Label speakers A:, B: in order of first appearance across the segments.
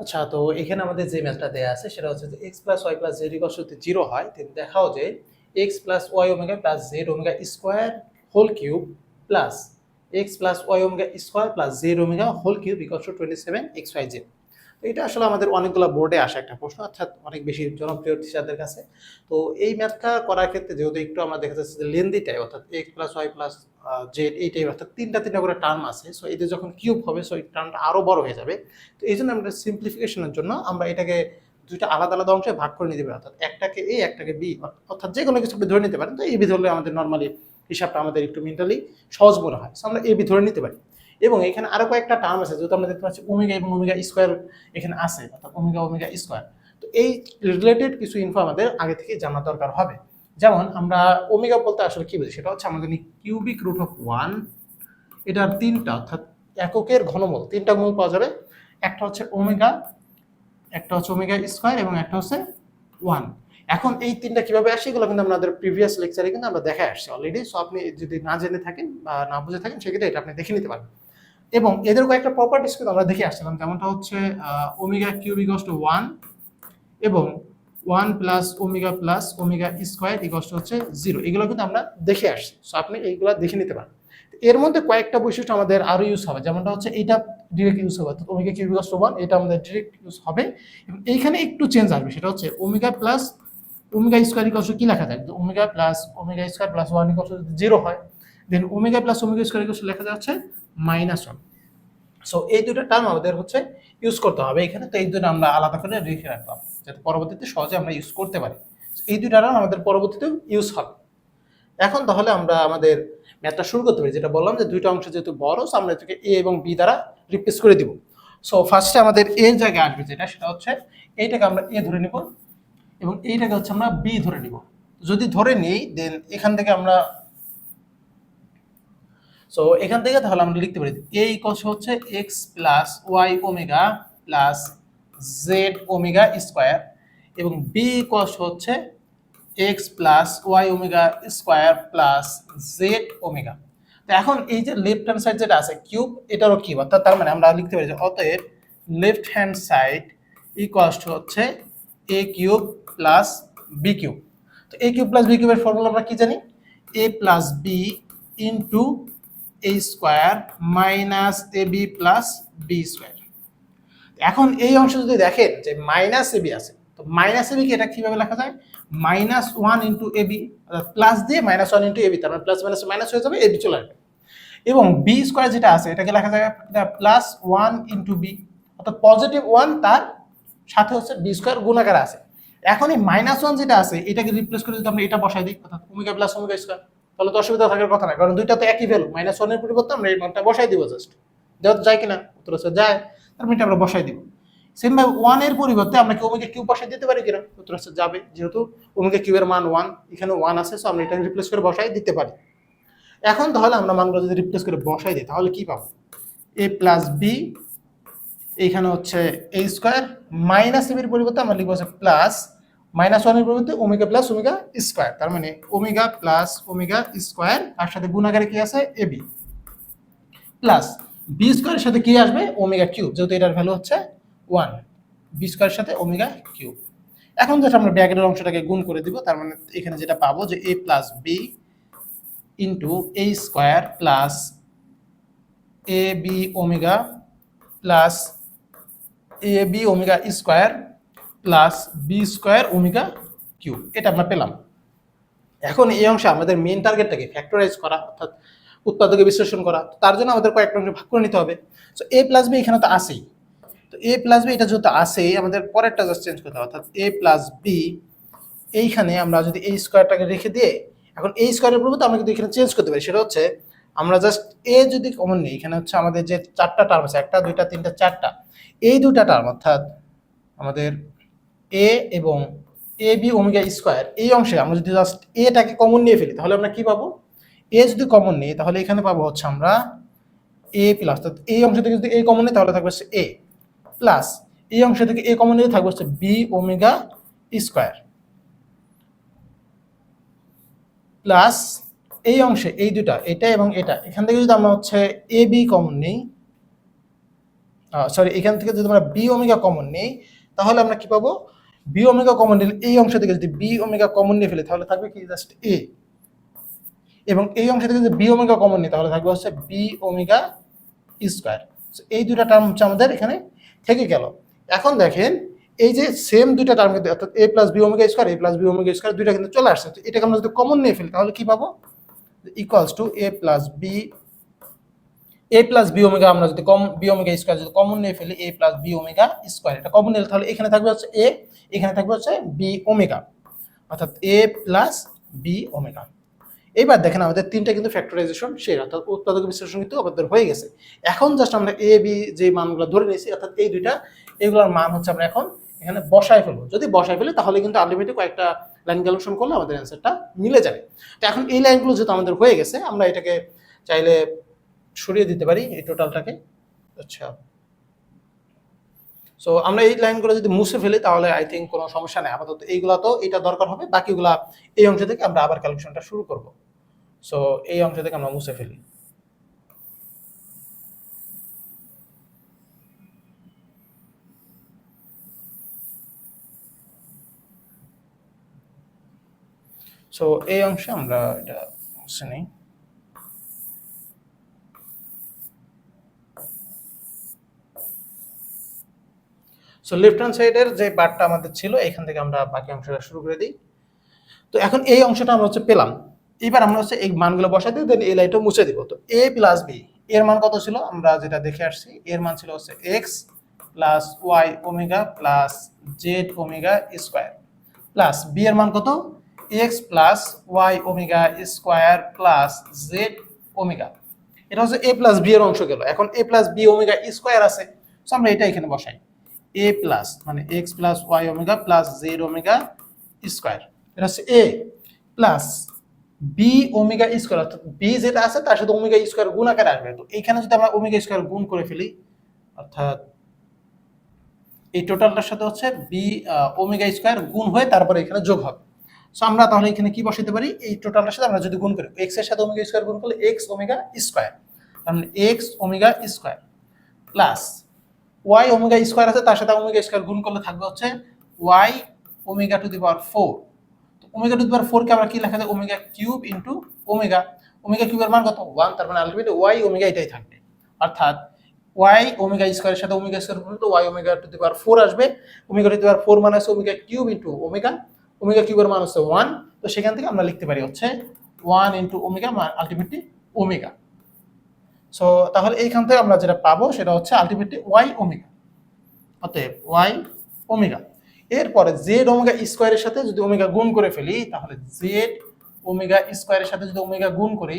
A: আচ্ছা তো এখানে আমাদের যে ম্যাথটা দেওয়া আছে সেটা হচ্ছে যে x plus y plus z equals যদি জিরো হয় তাহলে দেখাও যে x plus y omega plus z omega square whole cube plus x plus y omega square plus z omega whole cube equals to twenty seven x y z তো এটা আসলে আমাদের অনেকগুলো বোর্ডে আসা একটা প্রশ্ন অর্থাৎ অনেক বেশি জনপ্রিয় টিচারদের কাছে। তো এই ম্যাথটা করার ক্ষেত্রে যেহেতু একটু আমরা দেখা যাচ্ছে যে লেন্দিটাই অর্থাৎ x plus y plus z এই টাইপ অর্থাৎ তিনটা তিনটা করে টার্ম আছে সো এতে যখন কিউব হবে সো এই টার্মটা আরও বড় হয়ে যাবে। তো এই জন্য আমরা সিম্পলিফিকেশনের জন্য আমরা এটাকে দুইটা আলাদা আলাদা অংশে ভাগ করে নিতে পারি, অর্থাৎ একটাকে এ একটাকে বি অর্থাৎ যে কোনো কিছু আপনি ধরে নিতে পারেন। তো এই বি ধরলে আমাদের নর্মালি হিসাবটা আমাদের একটু মেন্টালি সহজ মনে হয়। সো আমরা এ বি ধরে নিতে পারি। এবং এখানে আরও কয়েকটা টার্ম আছে, যেহেতু আমরা দেখতে পাচ্ছি ওমেগা এবং ওমেগা স্কোয়ার এখানে আছে, অর্থাৎ ওমেগা ওমেগা স্কোয়ার তো এই রিলেটেড কিছু ইনফো আমাদের আগে থেকে জানা দরকার হবে। যেমন আমরা ওমেগা বলতে আসলে কি বুঝি সেটা হচ্ছে আমাদের কিউবিক রুট অফ ওয়ান এটার তিনটা, অর্থাৎ এককের ঘনমূল, তিনটা মূল পাওয়া যাবে। একটা হচ্ছে ওমেগা একটা হচ্ছে ওমেগা স্কোয়ার এবং একটা হচ্ছে ওয়ান এখন এই তিনটা কীভাবে আসে, এগুলো কিন্তু আমাদের প্রিভিয়াস লেকচারে কিন্তু আমরা দেখে আসছি অলরেডি সো আপনি যদি না জেনে থাকেন বা না বুঝে থাকেন, সেক্ষেত্রে এটা আপনি দেখে নিতে পারেন। এবং এদের কয়েকটা প্রপার্টিস কিন্তু আমরা দেখে আসছিলাম। যেমনটা হচ্ছে omega cube equals to one এবং one plus omega plus omega square equals to হচ্ছে জিরো এগুলো কিন্তু আমরা দেখে আসছি। সো আপনি এইগুলো দেখে নিতে পারেন। এর মধ্যে কয়েকটা বৈশিষ্ট্য আমাদের আরও ইউজ হবে। যেমনটা হচ্ছে এইটা ডিরেক্ট ইউজ হবে। অর্থাৎ omega cube equals to one এটা আমাদের ডিরেক্ট ইউজ হবে। এবং এইখানে একটু চেঞ্জ আসবে। সেটা হচ্ছে omega plus omega square equals কি লেখা যায়? Omega plus omega square plus one equals zero হয় then omega plus omega square equals লেখা যাচ্ছে মাইনাস ওয়ান সো এই দুটো টার্ম আমাদের হচ্ছে ইউজ করতে হবে। এখানে তো এই দুটো আমরা আলাদা করে রেখে রাখলাম, যাতে পরবর্তীতে সহজে আমরা ইউজ করতে পারি। এই দুটো টার্ম আমাদের পরবর্তীতে ইউজ হবে। এখন তাহলে আমরা আমাদের ম্যাথটা শুরু করতে পারি, যেটা বললাম যে দুইটা অংশ যেহেতু বড় সো আমরা এটাকে এ এবং বি দ্বারা রিপ্লেস করে দিব। সো ফার্স্টে আমাদের এর জায়গায় আসবে যেটা, সেটা হচ্ছে এইটাকে আমরা এ ধরে নিব এবং এইটাকে হচ্ছে আমরা বি ধরে নিব। যদি ধরে নিই দেন এখান থেকে আমরা সো এখান থেকে তাহলে আমরা লিখতে পারি এ ইকস হচ্ছে x plus y omega plus z omega square এবং বি ইকস হচ্ছে x plus y omega square plus z omega তো এখন এই যে লেফট হ্যান্ড সাইড যেটা আছে কিউব এটারও কিউব অর্থাৎ তার মানে আমরা লিখতে পারি যে অতএব লেফট হ্যান্ড সাইড ইকস হচ্ছে a cube plus b cube তো এ কিউব প্লাস বি কিউবের ফর্মুলা আমরা কি জানি? A plus b into a square minus a b plus b square এখন এই অংশ যদি দেখেন যে মাইনাস এ বি আছে, তো মাইনাস এ বিকে এটা কীভাবে লেখা যায়? Minus one into a b plus দিয়ে minus one into a b তার মানে প্লাস মাইনাস মাইনাস হয়ে যাবে এ বি চলে আসবে। এবং বি স্কোয়ার যেটা আছে, এটাকে লেখা যায় প্লাস ওয়ান ইন্টু বি অর্থাৎ পজিটিভ ওয়ান তার সাথে হচ্ছে বি স্কোয়ার গুণাকার আছে। এখন এই মাইনাস ওয়ান যেটা আছে, এটাকে রিপ্লেস করে যদি আমরা এটা বসাই দিই, অর্থাৎ ওমেগা প্লাস ওমেগা স্কোয়ার তাহলে তো অসুবিধা থাকার কথা না, কারণ দুইটা তো একই ভ্যালু মাইনাস ওয়ানের পরিবর্তে আমরা এই মানটা বসাই দিব জাস্ট যেহেতু যায় কিনা? উত্তর হচ্ছে যায়, তার মানে আমরা বসাই দিব। সেম ভাই ওয়ানের পরিবর্তে আমরা কি ওমেগা কিউ বসাই দিতে পারি কিনা? উত্তর হচ্ছে যাবে, যেহেতু ওমেগা কিউবের মান ওয়ান এখানে ওয়ান আছে সো আমরা এটা রিপ্লেস করে বসাই দিতে পারি। এখন তাহলে আমরা মানগুলো যদি রিপ্লেস করে বসাই দিই, তাহলে কি পাবো? এ প্লাস বি এইখানে হচ্ছে এ স্কোয়ার মাইনাস এর পরিবর্তে আমরা লিখব হচ্ছে প্লাস মাইনাস ওয়ানের পরিবর্তে ওমেগা প্লাস ওমেগা স্কোয়ার তার মানে ওমেগা প্লাস ওমেগা স্কোয়ার তার সাথে গুণাগারে কি আছে? এ বি প্লাস বি স্কোয়ারের সাথে কি আসবে? ওমেগা কিউব যেহেতু এটার ভ্যালু হচ্ছে ওয়ান বি স্কোয়ারের সাথে ওমেগা কিউব এখন যেটা আমরা ব্যাগের অংশটাকে গুণ করে দিব, তার মানে এখানে যেটা পাবো যে a plus b into a square plus a b omega plus a b omega square plus b square omega cube এটা আমরা পেলাম। এখন এই অংশে আমাদের মেন টার্গেটটাকে ফ্যাক্টরাইজ করা, অর্থাৎ উৎপাদকে বিশ্লেষণ করা। তার জন্য আমাদের কয়েকটা অংশে ভাগ করে নিতে হবে। সো এ প্লাস বি এখানে তো আসেই তো এ প্লাস বি এটা যেহেতু আসেই আমাদের পরেরটা জাস্ট চেঞ্জ করতে হবে। অর্থাৎ এ প্লাস বি এইখানে আমরা যদি এই স্কোয়ারটাকে রেখে দিয়ে, এখন এই স্কোয়ারের পরিবর্তে আমরা কিন্তু এখানে চেঞ্জ করতে পারি। সেটা হচ্ছে, আমরা জাস্ট এ যদি কমন নেই, এখানে হচ্ছে আমাদের যে চারটা টার্ম আছে, একটা, দুইটা, তিনটা, চারটা, এই দুটা টার্ম অর্থাৎ আমাদের এ এবং এ বি ওমেগা স্কোয়ার এই অংশে আমরা যদি জাস্ট এটাকে কমন নিয়ে ফেলি, তাহলে আমরা কি পাবো? এ যদি কমন নিই, তাহলে এখানে পাবো হচ্ছে আমরা এ প্লাস এই অংশ থেকে যদি এ কমন নিই, তাহলে থাকবে হচ্ছে এ প্লাস এই অংশ থেকে এ কমন নিলে থাকবে হচ্ছে বি ওমেগা স্কোয়ার প্লাস এই অংশে এই দুটা এটা এবং এটা। এখান থেকে যদি আমরা হচ্ছে এ বি কমন নিই সরি এখান থেকে যদি আমরা বি ওমেগা কমন নেই, তাহলে আমরা কি পাবো? বি ওমেগা কমন নিলে এই অংশ থেকে যদি বি ওমেগা কমন নিয়ে ফেলে, তাহলে থাকবে কি? জাস্ট এ এবং এই অংশ থেকে যদি বি ওমেগা কমন নিই, তাহলে থাকবে হচ্ছে বি ওমেগা স্কোয়ার এই দুটা টার্ম হচ্ছে আমাদের এখানে থেকে গেল। এখন দেখেন, এই যে সেম দুইটা টার্ম কিন্তু, অর্থাৎ a plus b omega square a plus b omega square দুইটা কিন্তু চলে আসছে। তো এটাকে আমরা যদি কমন নিয়ে ফেলি, তাহলে কি পাবো? Equals to a plus b a plus b omega আমরা যদি কম বি ওমেগা স্কোয়ার যদি কমন নিয়ে ফেলি a plus b omega square এটা কমন নিলে তাহলে এখানে থাকবে হচ্ছে এ এখানে থাকবে হচ্ছে বি ওমেগা অর্থাৎ এ প্লাস বি ওমেগা এইবার দেখেন আমাদের তিনটা কিন্তু ফ্যাক্টরাইজেশন শেষ অর্থাৎ উৎপাদক বিশ্লেষণ কিন্তু আমাদের হয়ে গেছে। এখন জাস্ট আমরা এ বি যে মানগুলো ধরে নিয়েছি, অর্থাৎ এই দুইটা, এগুলোর মান হচ্ছে আমরা এখন এখানে বসায় ফেলব। যদি বসায় ফেলি, তাহলে কিন্তু আলটিমেটলি কয়েকটা লাইন ক্যালকুলেশন করলে আমাদের অ্যান্সারটা মিলে যাবে। তো এখন এই লাইনগুলো যেহেতু আমাদের হয়ে গেছে, আমরা এটাকে চাইলে সরিয়ে দিতে পারি এই টোটালটাকে আচ্ছা। সো আমরা এই লাইনগুলো যদি মুছে ফেলি, তাহলে আই থিঙ্ক কোনো সমস্যা নেই। আপাতত এইগুলা তো এটা দরকার হবে। বাকিগুলা এই অংশ থেকে আমরা আবার ক্যালকুলেশনটা শুরু করব। সো এই অংশ থেকে আমরা মুছে ফেলি। সো এই অংশে আমরা এটা মুছে নিই। সো লেফট হ্যান্ড সাইডের যে পার্টটা আমাদের ছিল, এখান থেকে আমরা বাকি অংশটা শুরু করে দিই। তো এখন এই অংশটা আমরা হচ্ছে পেলাম। এবার আমরা হচ্ছে এই মানগুলো বসাই দিই দেন এই লাইনটা মুছে দিব। তো এ প্লাস বি এর মান কত ছিল? আমরা যেটা দেখে আসছি, এর মান ছিল হচ্ছে x plus y omega plus z omega square plus b এর মান কত? X plus y omega square plus z omega এটা হচ্ছে এ প্লাস বি এর অংশ গেল। এখন a plus b omega square আছে। সো আমরা এটা এখানে বসাই। এ প্লাস মানে x plus y omega plus z omega square এটা হচ্ছে a plus b omega square অর্থাৎ বি যেটা আছে, তার সাথে ওমেগা স্কোয়ার গুণ আকারে আসবে। তো এইখানে যদি আমরা ওমেগা স্কোয়ার গুণ করে ফেলি, অর্থাৎ এই টোটালটার সাথে হচ্ছে বি ওমেগা স্কোয়ার গুণ হয়ে তারপরে এখানে যোগ হবে। সো আমরা তাহলে এখানে কি বসাতে পারি? এই টোটালটার সাথে আমরা যদি গুণ করি এক্সের সাথে ওমেগা স্কোয়ার গুণ করলে এক্স ওমেগা স্কোয়ার মানে x omega square plus y omega square আছে, তার সাথে ওমেগা স্কোয়ার গুণ করলে থাকবে হচ্ছে y omega to the power four তো ওমেগা টু দি পাওয়ার ফোরকে আমরা কি লেখা যায়? Omega cube into omega omega কিউবের মান কত? ওয়ান তার মানে আলটিমেটলি ওয়াই ওমেগা এটাই থাকবে। অর্থাৎ ওয়াই ওমেগা স্কোয়ারের সাথে ওমেগা স্কোয়ার গুণ করলে y omega to the power four আসবে। Omega to the power four মানে হচ্ছে omega cube into omega omega কিউবের মান হচ্ছে ওয়ান তো সেখান থেকে আমরা লিখতে পারি হচ্ছে one into omega ultimately omega so তাহলে এইখান থেকে আমরা যেটা পাবো সেটা হচ্ছে আলটিমেটলি ওয়াই ওমেগা অতএব ওয়াই ওমেগা এরপরে জেড ওমেগা স্কোয়ারের সাথে যদি ওমেগা গুণ করে ফেলি, তাহলে জেড ওমেগা স্কোয়ারের সাথে যদি ওমেগা গুণ করি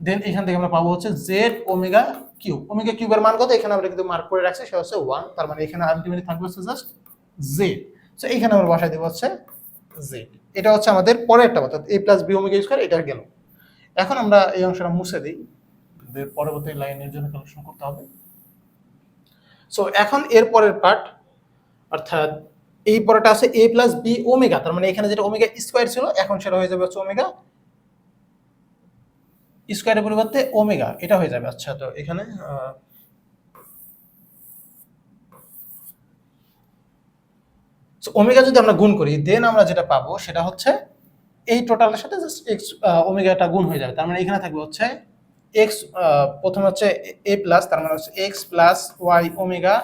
A: দেন এখান থেকে আমরা পাবো হচ্ছে জেড ওমেগা কিউব ওমেগা কিউবের মান কত? এখানে আমরা কিন্তু মার্ক করে রাখছি, সেটা হচ্ছে ওয়ান তার মানে এখানে আলটিমেটলি থাকবে হচ্ছে জাস্ট জেড সো এখানে আমরা বসাই দেবো হচ্ছে জেড এটা হচ্ছে আমাদের পরেরটা, অর্থাৎ a plus b omega square এটা গেল। এখন আমরা এই অংশটা মুছে দিই। পরবর্তী লাইনের জন্য কালেকশন করতে হবে। সো এখন এর পরের পার্ট অর্থাৎ এই পরেরটা আছে এ প্লাস বি ওমেগা তার মানে এখানে যেটা ওমেগা স্কোয়ার ছিল, এখন সেটা হয়ে যাবে হচ্ছে ওমেগা স্কোয়ারের পরিবর্তে ওমেগা এটা হয়ে যাবে। আচ্ছা তো এখানে ওমেগা যদি আমরা গুণ করি দেন আমরা যেটা পাবো সেটা হচ্ছে এই টোটালের সাথে জাস্ট ওমেগাটা গুণ হয়ে যাবে। তার মানে এখানে থাকবে হচ্ছে এক্স প্রথমে হচ্ছে এ প্লাস তার মানে হচ্ছে x plus y omega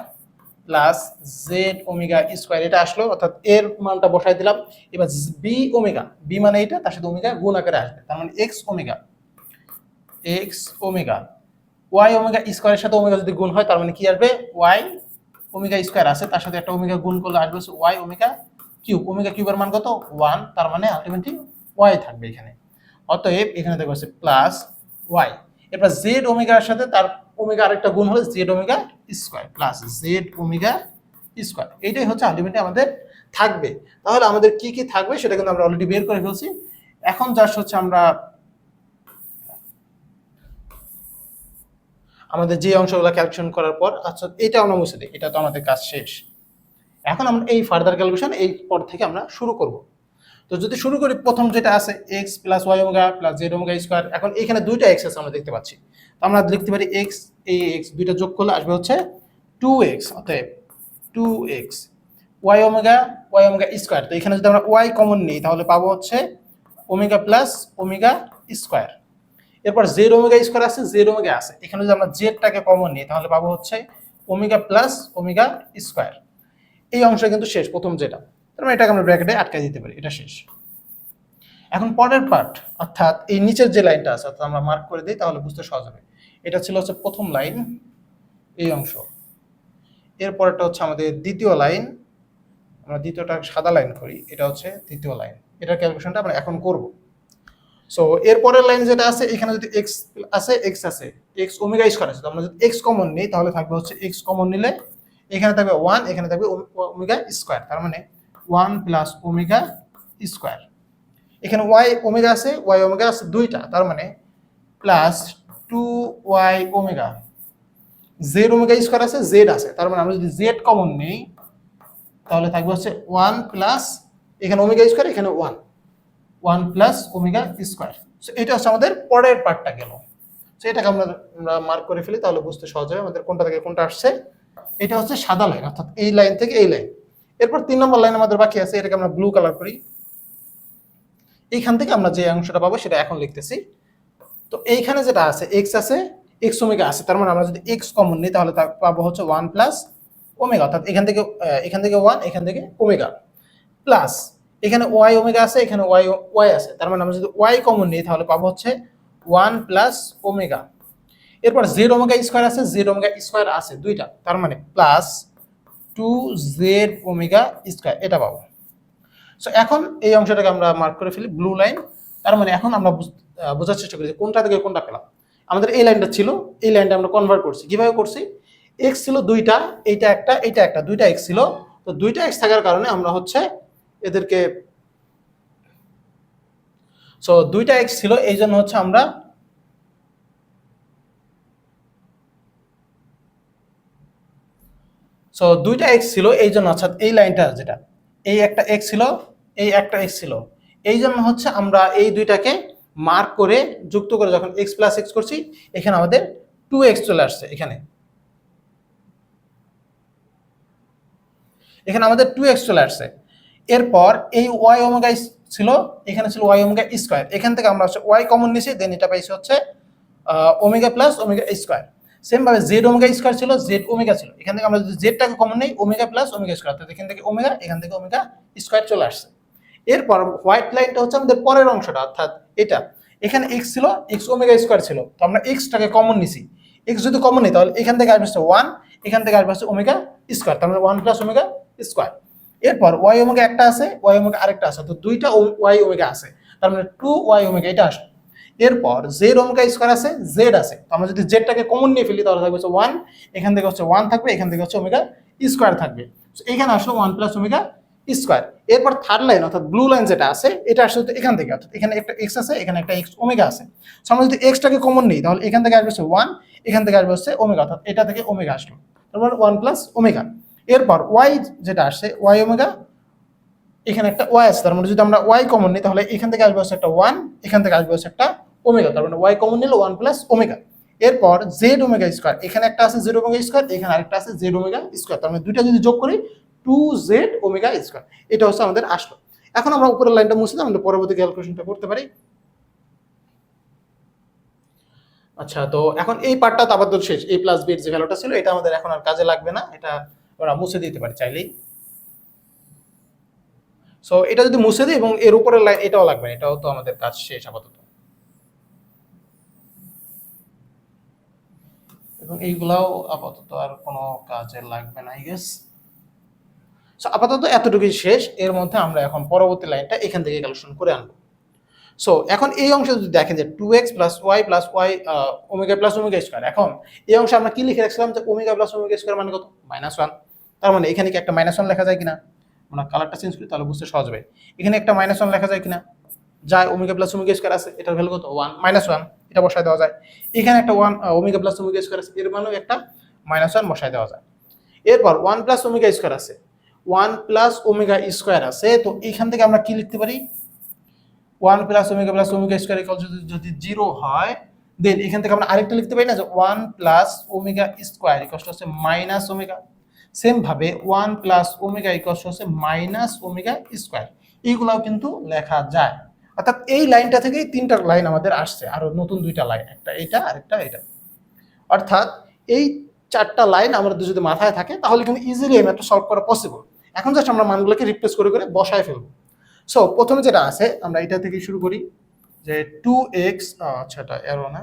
A: plus z omega square এটা আসলো, অর্থাৎ এর মানটা বসাই দিলাম। এবার বি ওমেগা বি মানে এটা তার সাথে ওমেগা গুণ আকারে আসবে, তার মানে x omega x omega y omega স্কোয়ারের সাথে ওমেগা যদি গুণ হয়, তার মানে কি আসবে? ওয়াই ওমেগা স্কোয়ার আছে, তার সাথে একটা ওমেগা গুণ করলে আসবে ওয়াই ওমেগা কিউব ওমেগা কিউবের মান কত? ওয়ান তার মানে আলটিমেটলি ওয়াই থাকবে এখানে। অতএব এখানে দেখো প্লাস ওয়াই এবার জেড ওমেগার সাথে তার ওমেগা আরেকটা গুণ হলে z omega square plus z omega square. এইটাই হচ্ছে আলটিমেটলি আমাদের থাকবে। তাহলে আমাদের কি কি থাকবে সেটা কিন্তু আমরা অলরেডি বের করে ফেলছি। এখন জাস্ট হচ্ছে আমরা আমাদের যে অংশগুলো ক্যালকুলেশন করার পর আচ্ছা এটা আমরা মুছে দিই। এটা তো আমাদের কাজ শেষ। এখন আমরা এই ফার্দার ক্যালকুলেশন এই পর থেকে আমরা শুরু করব। তো যদি শুরু করি, প্রথম যেটা আছে x plus y omega plus z omega square এখন এখানে দুইটা এক্স আছে আমরা দেখতে পাচ্ছি। তো আমরা লিখতে পারি এক্স এই এক্স দুইটা যোগ করলে আসবে হচ্ছে টু এক্স অতএব two x y omega y omega square তো এখানে যদি আমরা ওয়াই কমন নিই, তাহলে পাবো হচ্ছে ওমেগা প্লাস ওমেগা স্কোয়ার এরপর জেড ওমেগা স্কোয়ার আছে জেড ওমেগা আছে। এখানে যদি আমরা জেডটাকে কমন নিই, তাহলে পাবো হচ্ছে ওমেগা প্লাস ওমেগা স্কোয়ার এই অংশ কিন্তু শেষ, প্রথম যেটা। তার মানে এটাকে আমরা ব্র্যাকেটে আটকে দিতে পারি, এটা শেষ। এখন পরের পার্ট অর্থাৎ এই নিচের যে লাইনটা আছে, অর্থাৎ আমরা মার্ক করে দিই, তাহলে বুঝতে সহজ হবে। এটা ছিল হচ্ছে প্রথম লাইন এই অংশ। এরপরটা হচ্ছে আমাদের দ্বিতীয় লাইন আমরা দ্বিতীয়টা সাদা লাইন করি, এটা হচ্ছে তৃতীয় লাইন এটার ক্যালকুলেশনটা আমরা এখন করব। সো এরপরের লাইন যেটা আছে, এখানে যদি এক্স আছে এক্স আছে এক্স ওমেগা স্কোয়ার আছে আমরা যদি এক্স কমন নিই, তাহলে থাকবে হচ্ছে এক্স কমন নিলে, এখানে থাকবে ওয়ান এখানে থাকবে ওমেগা স্কোয়ার তার মানে ওয়ান প্লাস ওমেগা স্কোয়ার। এখানে ওয়াই ওমেগা আছে, ওয়াই ওমেগা আছে দুইটা, তার মানে plus two Y omega. Z omega square আছে, জেড আছে, তার মানে আমরা যদি জেড কমন নেই, তাহলে থাকবে হচ্ছে ওয়ান প্লাস, এখানে ওমেগা স্কোয়ার, এখানে one. One plus omega square. So এটা হচ্ছে আমাদের পরের পার্টটা গেল। সো এটাকে আমরা মার্ক করে ফেলি, তাহলে বুঝতে সহজ হবে আমাদের কোনটা থেকে কোনটা আসছে। এটা হচ্ছে সাদা লাইন অর্থাৎ এই লাইন থেকে এই লাইন এরপর তিন নম্বর লাইন আমাদের বাকি আছে, এটাকে আমরা ব্লু কালার করি। এইখান থেকে আমরা যে অংশটা পাবো সেটা এখন লিখতেছি। তো এইখানে যেটা আছে এক্স আছে এক্স ওমেগা আছে, তার মানে আমরা যদি এক্স কমন নিই তাহলে তা পাবো হচ্ছে ওয়ান প্লাস ওমেগা অর্থাৎ এখান থেকে এখান থেকে ওয়ান এখান থেকে ওমেগা প্লাস এখানে ওয়াই ওমেগা আছে, এখানে ওয়াই ওয়াই আছে, তার মানে আমরা যদি ওয়াই কমন নিই তাহলে পাবো হচ্ছে ওয়ান প্লাস ওমেগা এরপর জেড ওমেগা স্কোয়ার আছে জেড ওমেগা স্কোয়ার আছে, দুইটা, তার মানে plus two z omega square এটা পাবো। সো এখন এই অংশটাকে আমরা মার্ক করে ফেলি ব্লু লাইন তার মানে এখন আমরা বুঝ- বোঝার চেষ্টা করি কোনটা থেকে কোনটা পেলাম। আমাদের এই লাইনটা ছিল, এই লাইনটা আমরা কনভার্ট করছি। কীভাবে করছি? এক্স ছিল দুইটা, এইটা একটা এইটা একটা, দুইটা এক্স ছিল। তো দুইটা এক্স থাকার কারণে আমরা হচ্ছে এদেরকে সো দুইটা এক্স ছিল, এই জন্য হচ্ছে আমরা সো দুইটা এক্স ছিল, এই জন্য অর্থাৎ এই লাইনটা যেটা, এই একটা এক্স ছিল, এই একটা এক্স ছিল। এই জন্য হচ্ছে আমরা এই দুইটাকে মার্ক করে যুক্ত করে যখন এক্স প্লাস এক্স করছি, এখানে আমাদের টু এক্স চলে আসছে, এখানে। এখানে আমাদের টু এক্স চলে আসছে। এরপর এই ওয়াই ওমেগা ছিল, এখানে ছিল ওয়াই ওমেগা স্কোয়ার এখান থেকে আমরা হচ্ছে ওয়াই কমন নিয়েছি দেন এটা পাইছি হচ্ছে omega plus omega square same ভাবে জেড ওমেগা স্কোয়ার ছিল জেড ওমেগা ছিল। এখান থেকে আমরা যদি জেডটাকে কমন নেই ওমেগা প্লাস ওমেগা স্কোয়ার অর্থাৎ এখান থেকে ওমেগা এখান থেকে ওমেগা স্কোয়ার চলে আসছে। এরপর হোয়াইট লাইনটা হচ্ছে আমাদের পরের অংশটা, অর্থাৎ এটা। এখানে এক্স ছিল এক্স ওমেগা স্কোয়ার ছিল। তো আমরা এক্সটাকে কমন নিছি। এক্স যদি কমন নিই, তাহলে এখান থেকে আসবে ওয়ান এখান থেকে আসবে হচ্ছে ওমেগা স্কোয়ার মানে ওয়ান প্লাস ওমেগা স্কোয়ার এরপর ওয়াই ওমেগা একটা আছে ওয়াই ওমেগা আরেকটা আছে। তো দুইটা ওয়াই ওমেগা আছে। তার মানে টু ওয়াই ওমেগা এটা আসবে। এরপর জেড ওমেগা স্কোয়ার আছে জেড আছে। তো আমরা যদি জেডটাকে কমন নিয়ে ফেলি, তাহলে থাকবে ওয়ান এখান থেকে হচ্ছে ওয়ান থাকবে, এখান থেকে হচ্ছে ওমেগা স্কোয়ার থাকবে। এখানে আসলো ওয়ান প্লাস ওমেগা স্কোয়ার এরপর থার্ড লাইন অর্থাৎ ব্লু লাইন যেটা আছে, এটা আসলে এখান থেকে। অর্থাৎ এখানে একটা এক্স আছে, এখানে একটা এক্স ওমেগা আছে। So, আমরা যদি এক্সটাকে কমন নিই, তাহলে এখান থেকে আসবে হচ্ছে ওয়ান এখান থেকে আসবে হচ্ছে ওমেগা অর্থাৎ এটা থেকে ওমেগা আসলো। তারপর ওয়ান প্লাস ওমেগা এরপর ওয়াই যেটা আসছে ওয়াই ওমেগা এখানে একটা ওয়াই আছে। তার মানে যদি আমরা ওয়াই কমন নিই, তাহলে এখান থেকে আসবে হচ্ছে একটা ওয়ান এখান থেকে আসবে হচ্ছে একটা ওমেগা, তার মানে ওয়াই কমন নিলে ওয়ান প্লাস ওমেগা। এরপর জেড ওমেগা স্কোয়ার এখানে একটা আছে জেড ওমেগা স্কোয়ার এখানে আরেকটা আছে জেড ওমেগা স্কোয়ার তার মানে দুইটা যদি যোগ করি টু জেড ওমেগা স্কোয়ার এটা হচ্ছে আমাদের আসলো। এখন আমরা উপরের লাইনটা মুছে আমরা পরবর্তী ক্যালকুলেশনটা করতে পারি। আচ্ছা তো এখন এই পার্টটা তো আপাতত শেষ এই প্লাস বি এর যে ভ্যালুটা ছিল, এটা আমাদের এখন আর কাজে লাগবে না, এটা আমরা মুছে দিতে পারি চাইলেই। সো এটা যদি মুছে দিই এবং এর উপরের লাইন এটাও লাগবে এটাও তো আমাদের কাজ শেষ আপাতত। এবং এইগুলাও আপাতত আর কোনো কাজে লাগবে না আই গেস সো আপাতত এতটুকুই শেষ। এর মধ্যে আমরা এখন পরবর্তী লাইনটা এখান থেকে ক্যালকুলেশন করে আনব। সো এখন এই অংশে যদি দেখেন যে two x plus y plus y omega plus omega square এখন এই অংশে আমরা কি লিখে রাখছিলাম যে ওমেগা প্লাস ওমেগা স্কোয়ার মানে কত? মাইনাস ওয়ান তার মানে এখানে কি একটা মাইনাস ওয়ান লেখা যায় কিনা? আমরা কালারটা চেঞ্জ করি, তাহলে বুঝতে সহজ হবে। এখানে একটা মাইনাস ওয়ান লেখা যায় কিনা? যায় ওমেগা প্লাস ওমেগা স্কোয়ার আছে, এটার ভ্যালু কত? ওয়ান মাইনাস ওয়ান এটা বসায় দেওয়া যায়। এখানে একটা one omega plus omega square আছে, এর মানেও একটা মাইনাস ওয়ান বসায় দেওয়া যায়। এরপর ওয়ান প্লাস ওমিকা স্কোয়ার আছে। ওয়ান প্লাস ওমেগা স্কোয়ার আছে, তো এখান থেকে আমরা কি লিখতে পারি? One plus omega plus omega square যদি যদি জিরো হয় দেন এখান থেকে আমরা আরেকটা লিখতে পারি না যে ওয়ান প্লাস ওমেগা স্কোয়ার ইকস্ট হচ্ছে মাইনাস ওমেগা সেম ভাবে ওয়ান প্লাস ওমেগা ইকস্ট হচ্ছে মাইনাস ওমেগা স্কোয়ার এইগুলাও কিন্তু লেখা যায়। অর্থাৎ এই লাইনটা থেকেই তিনটা লাইন আমাদের আসছে, আরও নতুন দুইটা লাইন, একটা এটা আরেকটা এটা অর্থাৎ এই চারটা লাইন আমাদের যদি মাথায় থাকে, তাহলে কিন্তু ইজিলি এই ম্যাথটা সলভ করা পসিবল এখন জাস্ট আমরা মানগুলোকে রিপ্লেস করে করে বসায় ফেলব। সো প্রথমে যেটা আছে, আমরা এটা থেকে শুরু করি যে টু এক্স আচ্ছা এটা এরো না।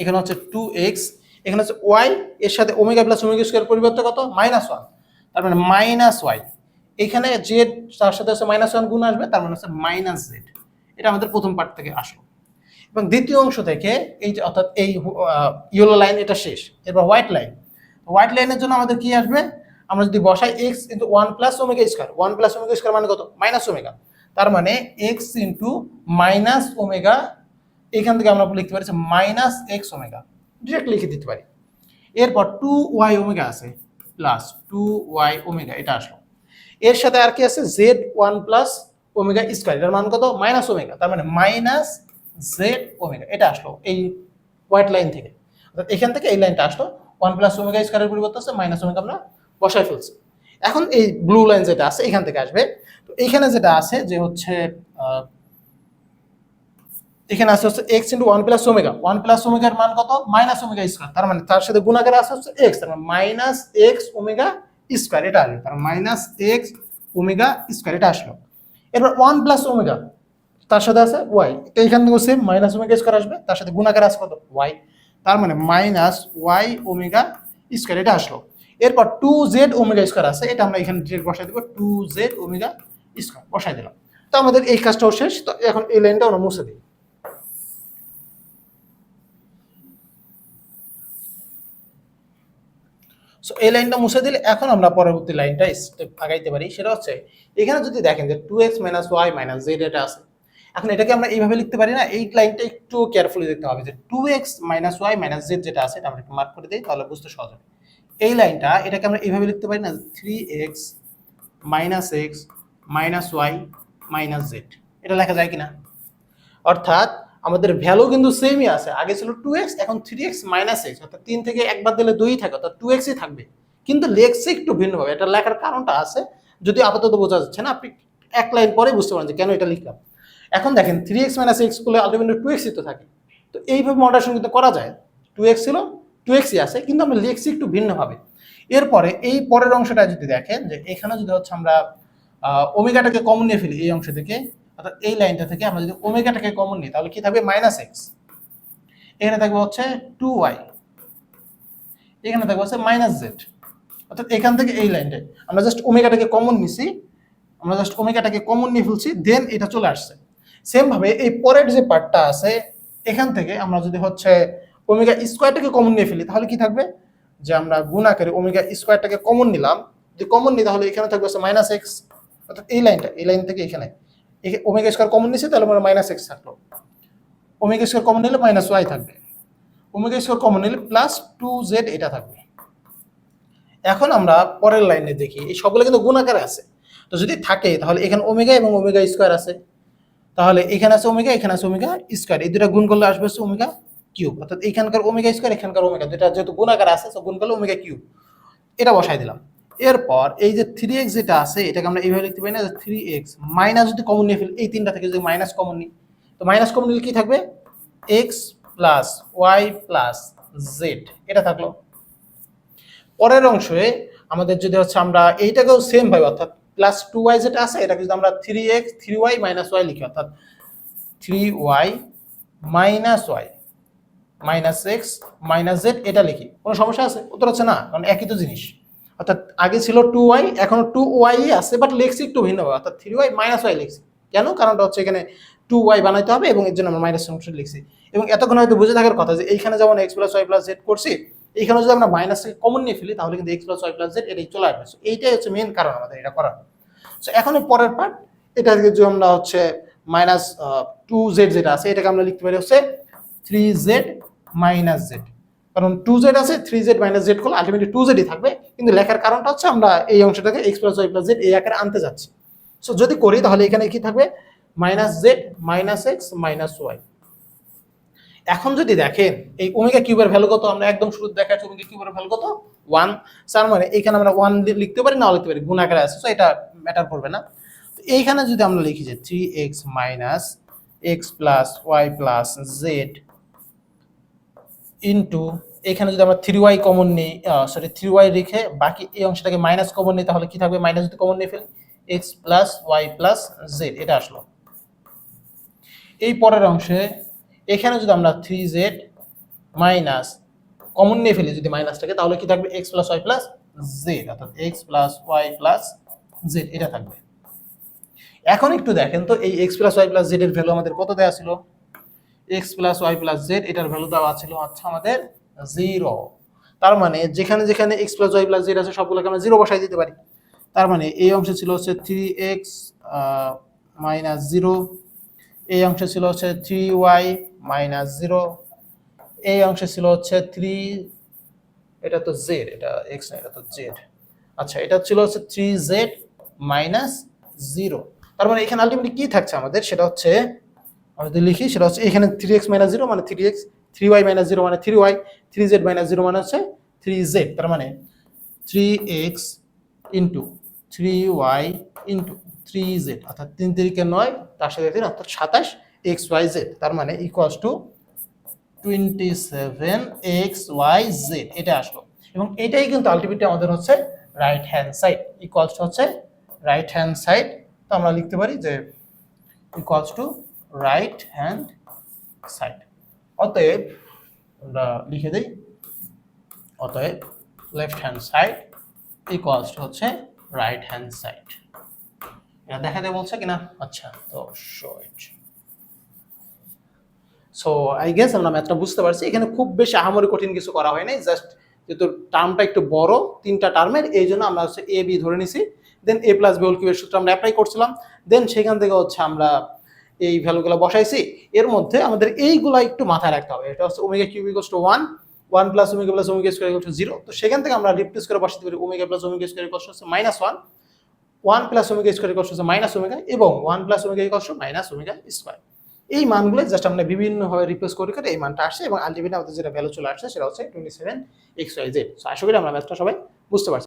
A: এখানে হচ্ছে টু এক্স এখানে হচ্ছে ওয়াই এর সাথে ওমেগা প্লাস ওমেগা স্কোয়ার পরিবর্তে কত? মাইনাস ওয়ান তার মানে মাইনাস ওয়াই এখানে জেড তার সাথে হচ্ছে মাইনাস ওয়ান গুণ আসবে, তার মানে হচ্ছে মাইনাস জেড এটা আমাদের প্রথম পার্ট থেকে আসলো। এবং দ্বিতীয় অংশ থেকে এই যে অর্থাৎ এই ইয়েলো লাইন এটা শেষ। এরপর হোয়াইট লাইন হোয়াইট লাইনের জন্য আমাদের কি আসবে? আমরা যদি বসাই x into one plus omega square one plus omega square মানে কত? মাইনাস ওমেগা তার মানে এক্স ইন্টু মাইনাস ওমেগা এখান থেকে আমরা লিখতে পারি মাইনাস এক্স ওমেগা ডিরেক্ট লিখে দিতে পারি। এরপর টু ওয়াই ওমেগা আছে প্লাস টু ওয়াই ওমেগা এটা আসলো। এর সাথে আর কি আছে? Z one plus omega square এটার মান কত? মাইনাস ওমেগা তার মানে মাইনাস জেড ওমেগা এটা আসলো এই হোয়াইট লাইন থেকে। অর্থাৎ এখান থেকে এই লাইনটা আসলো। ওয়ান প্লাস ওমেগা স্কোয়ারের পরিবর্তে আছে মাইনাস ওমেগা আমরা বসায় ফেলছি। এখন এই ব্লু লাইন যেটা আছে, এখান থেকে আসবে। তো এখানে যেটা আছে যে হচ্ছে এখানে আছে হচ্ছে x into one plus omega one plus ওমেগার মান কত? মাইনাস ওমেগা স্কোয়ার তার মানে তার সাথে গুণাকারে আছে হচ্ছে এক্স তার মানে মাইনাস এক্স ওমেগা স্কোয়ার এটা আসবে, তার মাইনাস এক্স ওমেগা স্কোয়ার এটা আসলো। এরপর ওয়ান প্লাস ওমেগা তার সাথে আছে ওয়াই তো এখান থেকে সেম মাইনাস ওমেগা স্কোয়ার আসবে, তার সাথে গুণাকার আছে কত? ওয়াই তার মানে মাইনাস ওয়াই ওমেগা স্কোয়ার এটা আসলো। এরপর টু জেড ওমেগা স্কোয়ার আছে, এটা আমরা এখানে ডিরেক্ট বসাই দেবো টু জেড ওমেগা স্কোয়ার বসাই দিলাম। তো আমাদের এই কাজটাও শেষ, তো এখন এই লাইনটা আমরা মুছে দিই। সো এই লাইনটা মুছে দিলে এখন আমরা পরবর্তী লাইনটা আগাইতে পারি। সেটা হচ্ছে, এখানে যদি দেখেন যে two x minus y minus z এটা আছে, এখন এটাকে আমরা এইভাবে লিখতে পারি না। এই লাইনটা একটু কেয়ারফুলি দেখতে হবে যে two x minus y minus z যেটা আছে, এটা আমরা একটু মার্ক করে দিই, তাহলে বুঝতে সহজ হবে। এই লাইনটা এটাকে আমরা এইভাবে লিখতে পারি না three x minus x minus y minus z এটা লেখা যায় কিনা? অর্থাৎ আমাদের ভ্যালু কিন্তু সেমই আছে। আগে ছিল টু এক্স এখন থ্রি এক্স মাইনাস এক্স অর্থাৎ তিন থেকে একবার দিলে দুই থাকে, অর্থাৎ টু এক্সই থাকবে। কিন্তু লেখছে একটু ভিন্নভাবে এটা লেখার কারণটা আছে, যদি আপাতত বোঝা যাচ্ছে না, আপনি এক লাইন পরে বুঝতে পারেন যে কেন এটা লিখলাম। এখন দেখেন থ্রি এক্স মাইনাস এক্স করলে আলটিমেটলি টু এক্সই তো থাকে। তো এইভাবে মডারেশন কিন্তু করা যায়। টু এক্স ছিল টু এক্সই আছে, কিন্তু আমরা লিখছি একটু ভিন্নভাবে এরপরে এই পরের অংশটা যদি দেখেন, যে এখানে যদি হচ্ছে আমরা ওমেগাটাকে কমন নিয়ে ফেলি, এই অংশ থেকে অর্থাৎ এই লাইনটা থেকে আমরা যদি ওমেগাটাকে কমন নিই, তাহলে কি থাকবে? Minus x. এখানে থাকবে হচ্ছে টু ওয়াই। এখানে থাকবে হচ্ছে মাইনাস জেড। অর্থাৎ এখান থেকে এই লাইনটা। আমরা জাস্ট ওমেগাটাকে কমন নিছি। আমরা জাস্ট ওমেগাটাকে কমন নিয়ে ফেলছি, দেন এটা চলে আসছে। সেম ভাবে এই পরের যে পার্টটা আছে, এখান থেকে আমরা যদি হচ্ছে ওমেগা স্কোয়ারটাকে কমন নিয়ে ফেলি, তাহলে কি থাকবে? যে আমরা গুণাকারে ওমেগা স্কোয়ারটাকে কমন নিলাম। যদি কমন নিই, তাহলে এখানে থাকবে হচ্ছে মাইনাস এক্স। অর্থাৎ এই লাইনটা, এই লাইন থেকে এখানে। এখে- ওমেগা স্কোয়ার কমন নিচ্ছে তাহলে আমরা মাইনাস এক্স থাকল। ওমেগা স্কোয়ার কমন নিলে মাইনাস ওয়াই থাকবে। ওমেগা স্কোয়ার কমন নিলে প্লাস টু জেড এটা থাকবে। এখন আমরা পরের লাইনে দেখি, এই সবগুলো কিন্তু গুণাকারে আছে। তো যদি থাকে, তাহলে এখানে ওমেগা এবং ওমেগা স্কোয়ার আছে। তাহলে এখানে আছে ওমেগা এখানে আছে ওমেগা স্কোয়ার এই দুটা গুণ করলে আসবে হচ্ছে ওমেগা কিউব অর্থাৎ এখানকার ওমেগা স্কোয়ার এখানকার ওমেগা দুটা যেহেতু গুণাকার আছে তো গুণ করলে ওমেগা কিউব এটা বসাই দিলাম। এরপর এই যে থ্রি এক্স যেটা আছে, এটাকে আমরা এইভাবে লিখতে পারি না থ্রি এক্স মাইনাস যদি কমন নিয়ে ফেলি, এই তিনটা থেকে যদি মাইনাস কমন নিই, তো মাইনাস কমন নিলে কি থাকবে? X plus y plus z এটা থাকল। পরের অংশে আমাদের যদি হচ্ছে আমরা এইটাকেও সেম ভাবে, অর্থাৎ প্লাস টু ওয়াই যেটা আছে, এটাকে যদি আমরা three x three y minus y লিখি, অর্থাৎ three y minus y minus x minus z এটা লিখি। কোনো সমস্যা আছে? উত্তর হচ্ছে না, কারণ একই তো জিনিস। অর্থাৎ আগে ছিল টু ওয়াই এখনও টু ওয়াই আছে বাট লিখছি একটু ভিন্নভাবে অর্থাৎ থ্রি ওয়াই মাইনাস ওয়াই লিখছি। কেন? কারণটা হচ্ছে এখানে টু ওয়াই বানাইতে হবে এবং এর জন্য আমরা মাইনাস অংশ লিখছি। এবং এতক্ষণ হয়তো বুঝে থাকার কথা যে এইখানে যেমন x plus y plus z করছি, এইখানে যদি আমরা মাইনাস কমন নিয়ে ফেলি, তাহলে কিন্তু x plus y plus z এটাই চলে আসবে। এইটাই হচ্ছে মেন কারণ আমাদের এটা করার। সো এখন পরের পার্ট এটা যদি আমরা হচ্ছে মাইনাস টু জেড যেটা আছে, এটাকে আমরা লিখতে পারি হচ্ছে থ্রি জেড মাইনাস জেড কারণ টু জেড আছে থ্রি জেড মাইনাস জেড করলে আলটিমেটলি টু জেডই থাকবে। কিন্তু লেখার কারণটা হচ্ছে আমরা এই অংশটাকে x plus y plus z এই আকারে আনতে যাচ্ছি। সো যদি করি, তাহলে এখানে কি থাকবে? Minus z minus x minus y এখন যদি দেখেন, এই ওমেগা কিউবের ভ্যালু কত? আমরা একদম শুরুতে দেখাচ্ছি ওমেগা কিউবের ভ্যালু কত? ওয়ান তার মানে এখানে আমরা ওয়ান লিখতে পারি না লিখতে পারি, গুণ আকারে আছে। সো এটা ম্যাটার করবে না। তো এইখানে যদি আমরা লিখি যে three x minus x plus y plus z into এখানে যদি আমরা থ্রি ওয়াই কমন নিই সরি থ্রি ওয়াই রেখে বাকি এই অংশটাকে মাইনাস কমন নিই, তাহলে কি থাকবে? মাইনাস যদি কমন নিয়ে ফেলি x plus y plus z এটা আসলো। এই পরের অংশে এখানে যদি আমরা থ্রি জেড মাইনাস কমন নিয়ে ফেলি, যদি মাইনাসটাকে তাহলে কি থাকবে? X plus y plus z অর্থাৎ x plus y plus z এটা থাকবে। এখন একটু দেখেন তো, এই x plus y plus z এর ভ্যালু আমাদের কত দেওয়া ছিল? X plus y plus z এটার ভ্যালু দেওয়া ছিল আচ্ছা আমাদের জিরো তার মানে যেখানে যেখানে x plus y plus z আছে, সবগুলোকে আমরা জিরো বসাই দিতে পারি। তার মানে এই অংশে ছিল হচ্ছে থ্রি এক্স মাইনাস জিরো এই অংশে ছিল হচ্ছে থ্রি ওয়াই মাইনাস জিরো এই অংশে ছিল হচ্ছে থ্রি এটা তো জেড এটা এক্স না, এটা তো জেড আচ্ছা এটা ছিল হচ্ছে থ্রি জেড মাইনাস জিরো তার মানে এখানে আলটিমেটলি কি থাকছে আমাদের? সেটা হচ্ছে আমরা যদি লিখি, সেটা হচ্ছে এখানে থ্রি এক্স মাইনাস জিরো মানে three x three y minus zero মানে three y three z minus zero মানে হচ্ছে থ্রি জেড তার মানে three x into three y into three z অর্থাৎ তিন তিরিকে নয়, তার সাথে তিন, অর্থাৎ সাতাশ এক্স ওয়াই জেড তার মানে equals to twenty seven x y z এটা আসলো। এবং এটাই কিন্তু আলটিমেটলি আমাদের হচ্ছে রাইট হ্যান্ড সাইড ইকুয়ালস হচ্ছে রাইট হ্যান্ড সাইড তো আমরা লিখতে পারি যে equals to right hand side অতএব আমরা লিখে দিই, অতএব left hand side equals to হচ্ছে রাইট হ্যান্ড সাইড এটা দেখাতে বলছে কিনা? আচ্ছা তো show it so I guess আমরা ম্যাথটা বুঝতে পারছি। এখানে খুব বেশি আহামরি কঠিন কিছু করা হয় নাই। জাস্ট যেহেতু টার্মটা একটু বড়, তিনটা টার্মের এই জন্য আমরা হচ্ছে এ বি ধরে নিছি। Then a plus b whole কিউবের সূত্র আমরা অ্যাপ্লাই করছিলাম। দেন সেখান থেকে হচ্ছে আমরা এই ভ্যালুগুলো বসাইছি, এর মধ্যে আমাদের এইগুলা একটু মাথায় রাখতে হবে। এটা হচ্ছে omega cube equals to one one plus omega plus omega square equals to zero তো সেখান থেকে আমরা রিপ্লেস করে বসাতে পারি omega plus omega square equals হচ্ছে minus one one plus omega square equals হচ্ছে মাইনাস ওমেগা এবং one plus omega equals to minus omega square এই মানগুলো জাস্ট আমরা বিভিন্নভাবে রিপ্লেস করে করে এই মানটা আসছে এবং আলটিমেটলি আমাদের যেটা ভ্যালু চলে আসছে সেটা হচ্ছে twenty seven x y z আশা করি আমরা ম্যাথটা সবাই বুঝতে পারছি।